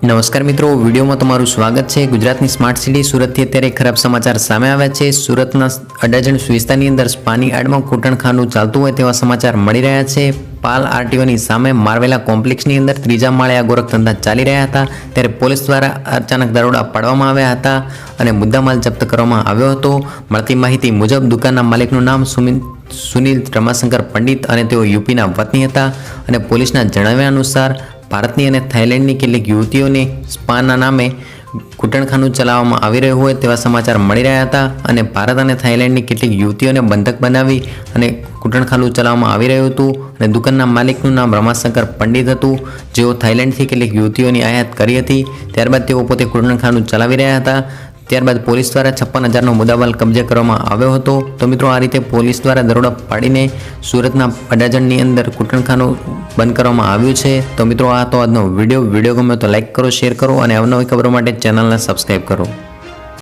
નમસ્કાર મિત્રો, વિડીયોમાં તમારું સ્વાગત છે. ગુજરાતની સ્માર્ટ સિટી સુરતથી અત્યારે ખરાબ સમાચાર સામે આવ્યા છે. સુરતના અડાજણ વિસ્તારની અંદર સ્પાની આડમાં કૂટણખાનું ચાલતું હોય તેવા સમાચાર મળી રહ્યા છે. પાલ આરટીઓની સામે મારવેલા કોમ્પ્લેક્સની અંદર ત્રીજા માળે આ ગોરખધંધા ચાલી રહ્યા હતા. ત્યારે પોલીસ દ્વારા અચાનક દરોડા પાડવામાં આવ્યા હતા અને મુદ્દામાલ જપ્ત કરવામાં આવ્યો હતો. મળતી માહિતી મુજબ દુકાનના માલિકનું નામ સુમિત સુનિલ રમાશંકર પંડિત અને તેઓ યુપીના વતની હતા અને પોલીસના જણાવ્યા અનુસાર ભારતની અને થાઇલેન્ડની કેટલીક યુવતીઓને સ્પાના નામે ઘૂંટણખાનું ચલાવવામાં આવી રહ્યું હોય તેવા સમાચાર મળી રહ્યા હતા અને ભારત અને થાઇલેન્ડની કેટલીક યુવતીઓને બંધક બનાવી અને ઘૂંટણખાનું ચલાવવામાં આવી રહ્યું હતું અને દુકાનના માલિકનું નામ રમાશંકર પંડિત હતું. જેઓ થાઇલેન્ડથી કેટલીક યુવતીઓની આયાત કરી હતી, ત્યારબાદ તેઓ પોતે ઘૂંટણખાનું ચલાવી રહ્યા હતા. ત્યારબાદ પોલીસ દ્વારા છપ્પન હજારનો મુદ્દામાલ કબજે કરવામાં આવ્યો હતો. તો મિત્રો, આ રીતે પોલીસ દ્વારા દરોડા પાડીને સુરતના અડાજણની અંદર કૂટણખાનું બંધ કરવામાં આવ્યું છે. તો મિત્રો, આ તો આજનો વીડિયો. વીડિયો ગમે તો લાઇક કરો, શેર કરો અને અવનવી ખબરો માટે ચેનલને સબસ્ક્રાઈબ કરો.